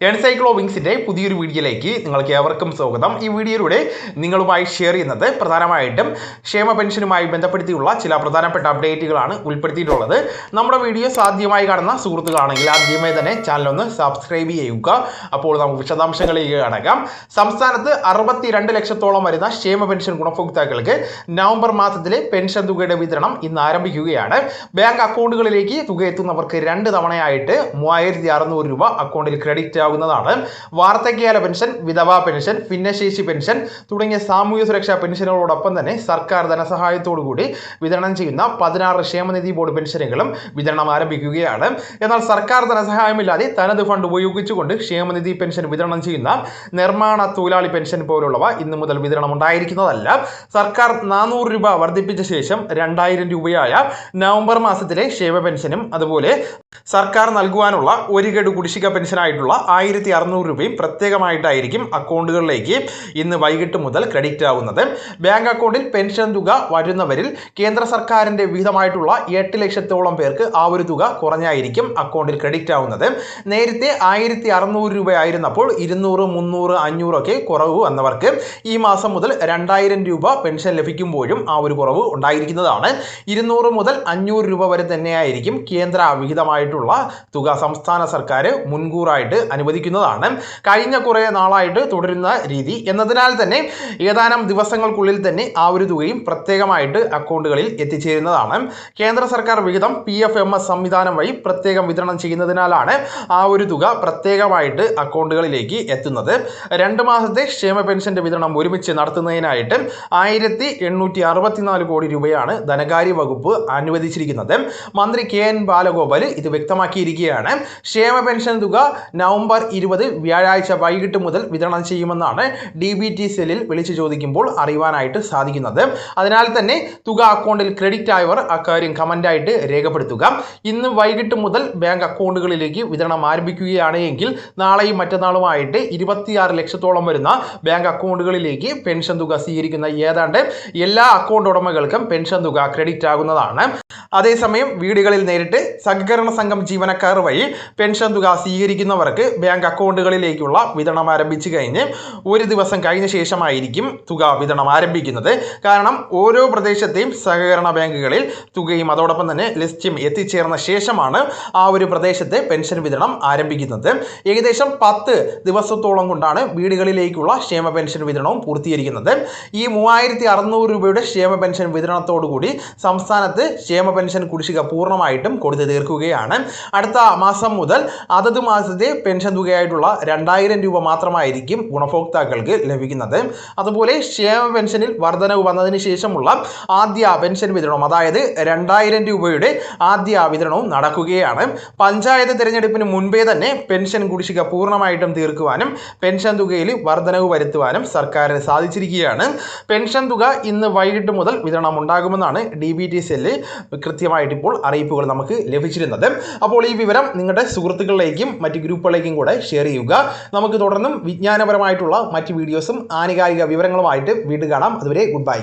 എൻസൈക്ലോ വിങ്സിന്റെ പുതിയൊരു വീഡിയോയിലേക്ക് നിങ്ങൾക്ക് ഏവർക്കും സ്വാഗതം. ഈ വീഡിയോയിലൂടെ നിങ്ങളുമായി ഷെയർ ചെയ്യുന്നത് പ്രധാനമായിട്ടും ക്ഷേമ പെൻഷനുമായി ബന്ധപ്പെടുത്തിയുള്ള ചില പ്രധാനപ്പെട്ട അപ്ഡേറ്റുകളാണ് ഉൾപ്പെടുത്തിയിട്ടുള്ളത്. നമ്മുടെ വീഡിയോ സാധ്യമായി കാണുന്ന സുഹൃത്തുക്കളാണെങ്കിൽ ആദ്യമേ തന്നെ ചാനൽ ഒന്ന് സബ്സ്ക്രൈബ് ചെയ്യുക. അപ്പോൾ നമുക്ക് വിശദാംശങ്ങളിലേക്ക് കടക്കാം. സംസ്ഥാനത്ത് അറുപത്തിരണ്ട് ലക്ഷത്തോളം വരുന്ന ക്ഷേമ പെൻഷൻ ഗുണഭോക്താക്കൾക്ക് നവംബർ മാസത്തിലെ പെൻഷൻ തുകയുടെ വിതരണം ഇന്ന് ആരംഭിക്കുകയാണ്. ബാങ്ക് അക്കൗണ്ടുകളിലേക്ക് തുക എത്തുന്നവർക്ക് രണ്ട് തവണയായിട്ട് മൂവായിരത്തി രൂപ അക്കൗണ്ടിൽ ക്രെഡിറ്റ് ആകുന്നതാണ് വാർദ്ധക്യകാല പെൻഷൻ വിധവാ പെൻഷൻ ഭിന്നശേഷി പെൻഷൻ തുടങ്ങിയ സാമൂഹ്യ സുരക്ഷാ പെൻഷനുകളോടൊപ്പം തന്നെ സർക്കാർ ധനസഹായത്തോടു കൂടി വിതരണം ചെയ്യുന്ന പതിനാറ് ക്ഷേമനിധി ബോർഡ് പെൻഷനുകളും വിതരണം ആരംഭിക്കുകയാണ്. എന്നാൽ സർക്കാർ ധനസഹായമില്ലാതെ തനത് ഫണ്ട് ഉപയോഗിച്ചുകൊണ്ട് ക്ഷേമനിധി പെൻഷൻ വിതരണം ചെയ്യുന്ന നിർമ്മാണ തൊഴിലാളി പെൻഷൻ പോലുള്ളവ ഇന്നു മുതൽ വിതരണം ഉണ്ടായിരിക്കുന്നതല്ല. സർക്കാർ നാനൂറ് രൂപ വർദ്ധിപ്പിച്ച ശേഷം രണ്ടായിരം രൂപയായ നവംബർ മാസത്തിലെ ക്ഷേമ പെൻഷനും അതുപോലെ സർക്കാർ നൽകുവാനുള്ള ഒരു ഗഡു കുടിശ്ശിക പെൻഷനായിട്ടുള്ള ആയിരത്തി അറുന്നൂറ് രൂപയും പ്രത്യേകമായിട്ടായിരിക്കും അക്കൗണ്ടുകളിലേക്ക് ഇന്ന് വൈകിട്ട് മുതൽ ക്രെഡിറ്റ് ആവുന്നത്. ബാങ്ക് അക്കൗണ്ടിൽ പെൻഷൻ തുക വരുന്നവരിൽ കേന്ദ്ര സർക്കാരിന്റെ വിഹിതമായിട്ടുള്ള എട്ട് ലക്ഷത്തോളം പേർക്ക് ആ ഒരു തുക കുറഞ്ഞായിരിക്കും അക്കൗണ്ടിൽ ക്രെഡിറ്റ് ആവുന്നത്. നേരത്തെ ആയിരത്തി അറുന്നൂറ് രൂപയായിരുന്നപ്പോൾ ഇരുന്നൂറ് മുന്നൂറ് അഞ്ഞൂറൊക്കെ കുറവ് വന്നവർക്ക് ഈ മാസം മുതൽ രണ്ടായിരം രൂപ പെൻഷൻ ലഭിക്കുമ്പോഴും ആ ഒരു കുറവ് ഉണ്ടായിരിക്കുന്നതാണ്. ഇരുന്നൂറ് മുതൽ അഞ്ഞൂറ് രൂപ വരെ തന്നെയായിരിക്കും കേന്ദ്ര വിഹിതമായിട്ടുള്ള തുക സംസ്ഥാന സർക്കാർ മുൻകൂറായിട്ട് അനുവദിക്കുന്നതാണ്. കഴിഞ്ഞ കുറേ നാളായിട്ട് തുടരുന്ന രീതി എന്നതിനാൽ തന്നെ ഏതാനും ദിവസങ്ങൾക്കുള്ളിൽ തന്നെ ആ ഒരു തുകയും പ്രത്യേകമായിട്ട് അക്കൗണ്ടുകളിൽ എത്തിച്ചേരുന്നതാണ്. കേന്ദ്ര സർക്കാർ വിഹിതം പി എഫ് എം എസ് സംവിധാനം വഴി പ്രത്യേകം വിതരണം ചെയ്യുന്നതിനാലാണ് ആ ഒരു തുക പ്രത്യേകമായിട്ട് അക്കൗണ്ടുകളിലേക്ക് എത്തുന്നത്. രണ്ട് മാസത്തെ ക്ഷേമ പെൻഷന്റെ വിതരണം ഒരുമിച്ച് നടത്തുന്നതിനായിട്ട് ആയിരത്തി എണ്ണൂറ്റി അറുപത്തിനാല് കോടി രൂപയാണ് ധനകാര്യ വകുപ്പ് അനുവദിച്ചിരിക്കുന്നത്. മന്ത്രി കെ എൻ ബാലഗോപാൽ ഇത് വ്യക്തമാക്കിയിരിക്കുകയാണ്. ക്ഷേമ പെൻഷൻ തുക ഇരുപത് വ്യാഴാഴ്ച വൈകിട്ട് മുതൽ വിതരണം ചെയ്യുമെന്നാണ് ഡി ബി ടി സെല്ലിൽ വിളിച്ചു ചോദിക്കുമ്പോൾ അറിയുവാനായിട്ട് സാധിക്കുന്നത്. അതിനാൽ തന്നെ തുക അക്കൗണ്ടിൽ ക്രെഡിറ്റ് ആയവർ അക്കാര്യം കമന്റായിട്ട് രേഖപ്പെടുത്തുക. ഇന്ന് വൈകിട്ട് മുതൽ ബാങ്ക് അക്കൗണ്ടുകളിലേക്ക് വിതരണം ആരംഭിക്കുകയാണ് എങ്കിൽ നാളെയും മറ്റന്നാളുമായിട്ട് ഇരുപത്തിയാറ് ലക്ഷത്തോളം വരുന്ന ബാങ്ക് അക്കൗണ്ടുകളിലേക്ക് പെൻഷൻ തുക സ്വീകരിക്കുന്ന ഏതാണ്ട് എല്ലാ അക്കൗണ്ട് ഉടമകൾക്കും പെൻഷൻ തുക ക്രെഡിറ്റ് ആകുന്നതാണ്. അതേസമയം വീടുകളിൽ നേരിട്ട് സഹകരണ സംഘം ജീവനക്കാർ വഴി പെൻഷൻ തുക സ്വീകരിക്കുന്നവർക്ക് ബാങ്ക് അക്കൗണ്ടുകളിലേക്കുള്ള വിതരണം ആരംഭിച്ചു കഴിഞ്ഞ് ഒരു ദിവസം കഴിഞ്ഞ ശേഷമായിരിക്കും തുക വിതരണം ആരംഭിക്കുന്നത്. കാരണം ഓരോ പ്രദേശത്തെയും സഹകരണ ബാങ്കുകളിൽ തുകയും അതോടൊപ്പം തന്നെ ലിസ്റ്റും എത്തിച്ചേർന്ന ശേഷമാണ് ആ ഒരു പ്രദേശത്തെ പെൻഷൻ വിതരണം ആരംഭിക്കുന്നത്. ഏകദേശം പത്ത് ദിവസത്തോളം കൊണ്ടാണ് വീടുകളിലേക്കുള്ള ക്ഷേമ പെൻഷൻ വിതരണവും പൂർത്തീകരിക്കുന്നത്. ഈ മൂവായിരത്തി അറുന്നൂറ് രൂപയുടെ ക്ഷേമ പെൻഷൻ വിതരണത്തോടുകൂടി സംസ്ഥാനത്ത് ക്ഷേമ പെൻഷൻ കുടിശ്ശിക പൂർണമായിട്ടും കൊടുത്തു തീർക്കുകയാണ്. അടുത്ത മാസം മുതൽ അതത് മാസത്തെ പെൻഷൻ തുകയായിട്ടുള്ള രണ്ടായിരം രൂപ മാത്രമായിരിക്കും ഗുണഭോക്താക്കൾക്ക് ലഭിക്കുന്നത്. അതുപോലെ ക്ഷേമ പെൻഷനിൽ വർധനവ് വന്നതിന് ശേഷമുള്ള ആദ്യ പെൻഷൻ വിതരണം അതായത് രണ്ടായിരം രൂപയുടെ ആദ്യ വിതരണവും നടക്കുകയാണ്. പഞ്ചായത്ത് തിരഞ്ഞെടുപ്പിന് മുൻപേ തന്നെ പെൻഷൻ കുടിശ്ശിക പൂർണമായിട്ടും തീർക്കുവാനും പെൻഷൻ തുകയിൽ വർധനവ് വരുത്തുവാനും സർക്കാരിന് സാധിച്ചിരിക്കുകയാണ്. പെൻഷൻ തുക ഇന്ന് വൈകിട്ട് മുതൽ വിതരണം ഉണ്ടാകുമെന്നാണ് ഡി ബി ടി സെല്ല് കൃത്യമായിട്ട് ഇപ്പോൾ അറിയിപ്പുകൾ നമുക്ക് ലഭിച്ചിരുന്നത്. അപ്പോൾ ഈ വിവരം നിങ്ങളുടെ സുഹൃത്തുക്കളിലേക്കും മറ്റ് ഗ്രൂപ്പുകളിലേക്കും കൂടെ ഷെയർ ചെയ്യുക. നമുക്ക് തുടർന്നും വിജ്ഞാനപരമായിട്ടുള്ള മറ്റ് വീഡിയോസും ആനുകാലിക വിവരങ്ങളുമായിട്ട് വീണ്ടും കാണാം. അതുവരെ ഗുഡ് ബൈ